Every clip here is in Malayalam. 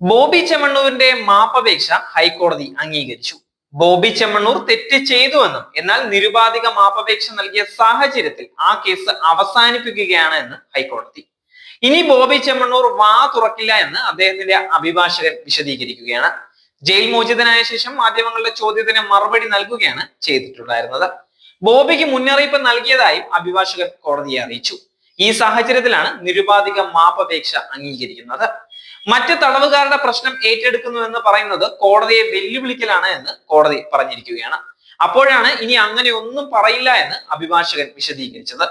ബോബി ചെമ്മണ്ണൂരിന്റെ മാപ്പപേക്ഷ ഹൈക്കോടതി അംഗീകരിച്ചു. ബോബി ചെമ്മണ്ണൂർ തെറ്റ് ചെയ്തുവെന്നും എന്നാൽ നിരുപാധിക മാപ്പപേക്ഷ നൽകിയ സാഹചര്യത്തിൽ ആ കേസ് അവസാനിപ്പിക്കുകയാണ് എന്ന് ഹൈക്കോടതി. ഇനി ബോബി ചെമ്മണ്ണൂർ വാ തുറക്കില്ല എന്ന് അദ്ദേഹത്തിന്റെ അഭിഭാഷകൻ വിശദീകരിക്കുകയാണ്. ജയിൽ മോചിതനായ ശേഷം മാധ്യമങ്ങളുടെ ചോദ്യത്തിന് മറുപടി നൽകുകയാണ് ചെയ്തിട്ടുണ്ടായിരുന്നത്. ബോബിക്ക് മുന്നറിയിപ്പ് നൽകിയതായും അഭിഭാഷകൻ കോടതിയെ അറിയിച്ചു. ഈ സാഹചര്യത്തിലാണ് നിരുപാധിക മാപ്പപേക്ഷ അംഗീകരിക്കുന്നത്. മറ്റ് തടവുകാരുടെ പ്രശ്നം ഏറ്റെടുക്കുന്നു എന്ന് പറയുന്നത് കോടതിയെ വെല്ലുവിളിക്കലാണ് എന്ന് കോടതി പറഞ്ഞിരിക്കുകയാണ്. അപ്പോഴാണ് ഇനി അങ്ങനെ ഒന്നും പറയില്ല എന്ന് അഭിഭാഷകൻ വിശദീകരിച്ചത്.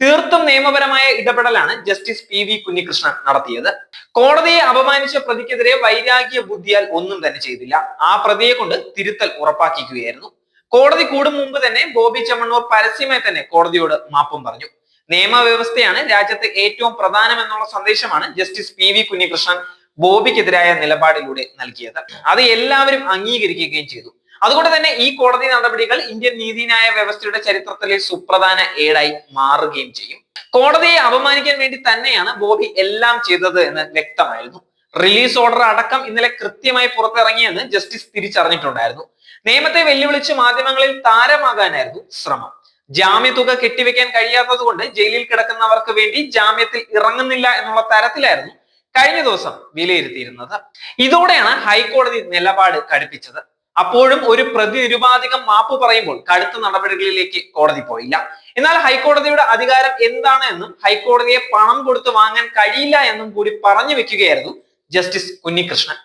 തീർത്തും നിയമപരമായ ഇടപെടലാണ് ജസ്റ്റിസ് പി വി കുഞ്ഞികൃഷ്ണൻ നടത്തിയത്. കോടതിയെ അപമാനിച്ച പ്രതിക്കെതിരെ വൈരാഗ്യ ബുദ്ധിയാൽ ഒന്നും തന്നെ ചെയ്തില്ല. ആ പ്രതിയെ കൊണ്ട് തിരുത്തൽ ഉറപ്പാക്കിക്കുകയായിരുന്നു കോടതി കൂടും മുമ്പ് തന്നെ ബോബി ചമ്മണ്ണൂർ പരസ്യമായി തന്നെ കോടതിയോട് മാപ്പും പറഞ്ഞു. നിയമവ്യവസ്ഥയാണ് രാജ്യത്ത് ഏറ്റവും പ്രധാനം എന്നുള്ള സന്ദേശമാണ് ജസ്റ്റിസ് പി വി കുഞ്ഞികൃഷ്ണൻ ബോബിക്കെതിരായ നിലപാടിലൂടെ നൽകിയത്. അത് എല്ലാവരും അംഗീകരിക്കുകയും ചെയ്തു. അതുകൊണ്ട് തന്നെ ഈ കോടതി നടപടികൾ ഇന്ത്യൻ നീതിന്യായ വ്യവസ്ഥയുടെ ചരിത്രത്തിലെ സുപ്രധാന ഏടായി മാറുകയും ചെയ്യും. കോടതിയെ അപമാനിക്കാൻ വേണ്ടി തന്നെയാണ് ബോബി എല്ലാം ചെയ്തത് എന്ന് വ്യക്തമായിരുന്നു. റിലീസ് ഓർഡർ അടക്കം ഇന്നലെ കൃത്യമായി പുറത്തിറങ്ങിയെന്ന് ജസ്റ്റിസ് തിരിച്ചറിഞ്ഞിട്ടുണ്ടായിരുന്നു. നിയമത്തെ വെല്ലുവിളിച്ച് മാധ്യമങ്ങളിൽ താരമാകാനായിരുന്നു ശ്രമം. ജാമ്യതുക കെട്ടിവെക്കാൻ കഴിയാത്തത് കൊണ്ട് ജയിലിൽ കിടക്കുന്നവർക്ക് വേണ്ടി ജാമ്യത്തിൽ ഇറങ്ങുന്നില്ല എന്നുള്ള തരത്തിലായിരുന്നു കഴിഞ്ഞ ദിവസം വിലയിരുത്തിയിരുന്നത്. ഇതോടെയാണ് ഹൈക്കോടതി നിലപാട് കടുപ്പിച്ചത്. അപ്പോഴും ഒരു പ്രതി നിരുപാധികം മാപ്പ് പറയുമ്പോൾ കടുത്ത നടപടികളിലേക്ക് കോടതി പോയില്ല. എന്നാൽ ഹൈക്കോടതിയുടെ അധികാരം എന്താണ് എന്നും ഹൈക്കോടതിയെ പണം കൊടുത്ത് വാങ്ങാൻ കഴിയില്ല എന്നും കൂടി പറഞ്ഞു വെക്കുകയായിരുന്നു ജസ്റ്റിസ് കുഞ്ഞികൃഷ്ണൻ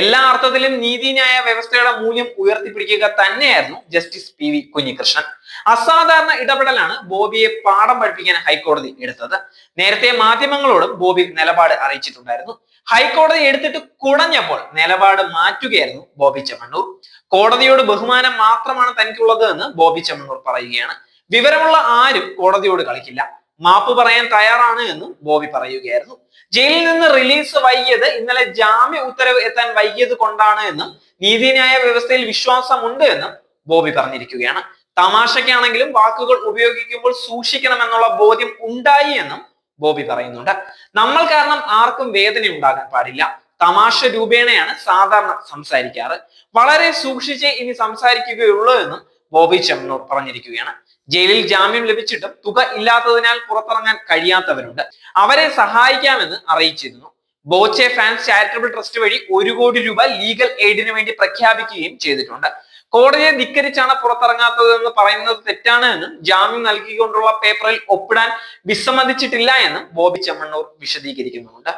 എല്ലാ അർത്ഥത്തിലും നീതിന്യായ വ്യവസ്ഥയുടെ മൂല്യം ഉയർത്തിപ്പിടിക്കുക തന്നെയായിരുന്നു ജസ്റ്റിസ് പി വി കുഞ്ഞികൃഷ്ണൻ. അസാധാരണ ഇടപെടലാണ് ബോബിയെ പാഠം പഠിപ്പിക്കാൻ ഹൈക്കോടതി എടുത്തത്. നേരത്തെ മാധ്യമങ്ങളോടും ബോബി നിലപാട് അറിയിച്ചിട്ടുണ്ടായിരുന്നു. ഹൈക്കോടതി എടുത്തിട്ട് കുടഞ്ഞപ്പോൾ നിലപാട് മാറ്റുകയായിരുന്നു ബോബി ചെമ്മണ്ണൂർ. കോടതിയോട് ബഹുമാനം മാത്രമാണ് തനിക്കുള്ളത് എന്ന് ബോബി ചെമ്മണ്ണൂർ പറയുകയാണ്. വിവരമുള്ള ആരും കോടതിയോട് കളിക്കില്ല. മാപ്പ് പറയാൻ തയ്യാറാണ് എന്ന് ബോബി പറയുകയായിരുന്നു. ജയിലിൽ നിന്ന് റിലീസ് വൈകിയത് ഇന്നലെ ജാമ്യ ഉത്തരവ് എത്താൻ വൈകിയത് കൊണ്ടാണ് എന്നും നീതിന്യായ വ്യവസ്ഥയിൽ വിശ്വാസമുണ്ട് എന്നും ബോബി പറഞ്ഞിരിക്കുകയാണ്. തമാശയ്ക്കാണെങ്കിലും വാക്കുകൾ ഉപയോഗിക്കുമ്പോൾ സൂക്ഷിക്കണമെന്നുള്ള ബോധ്യം ഉണ്ടായി എന്നും ബോബി പറയുന്നുണ്ട്. നമ്മൾ കാരണം ആർക്കും വേദന ഉണ്ടാകാൻ പാടില്ല. തമാശ രൂപേണയാണ് സാധാരണ സംസാരിക്കാറ്. വളരെ സൂക്ഷിച്ചേ ഇനി സംസാരിക്കുകയുള്ളൂ എന്നും ബോബി ചെമ്മനൂർ പറഞ്ഞിരിക്കുകയാണ്. ജയിലിൽ ജാമ്യം ലഭിച്ചിട്ടും തുക ഇല്ലാത്തതിനാൽ പുറത്തിറങ്ങാൻ കഴിയാത്തവരുണ്ട്. അവരെ സഹായിക്കാമെന്ന് അറിയിച്ചിരുന്നു. ബോച്ചെ ഫാൻസ് ചാരിറ്റബിൾ ട്രസ്റ്റ് വഴി ഒരു കോടി രൂപ ലീഗൽ എയ്ഡിന് വേണ്ടി പ്രഖ്യാപിക്കുകയും ചെയ്തിട്ടുണ്ട്. കോടതിയെ ധിക്കരിച്ചാണ് പുറത്തിറങ്ങാത്തതെന്ന് പറയുന്നത് തെറ്റാണ് എന്നും ജാമ്യം നൽകിക്കൊണ്ടുള്ള പേപ്പറിൽ ഒപ്പിടാൻ വിസമ്മതിച്ചിട്ടില്ല എന്നും ബോബി ചെമ്മണ്ണൂർ വിശദീകരിക്കുന്നുണ്ട്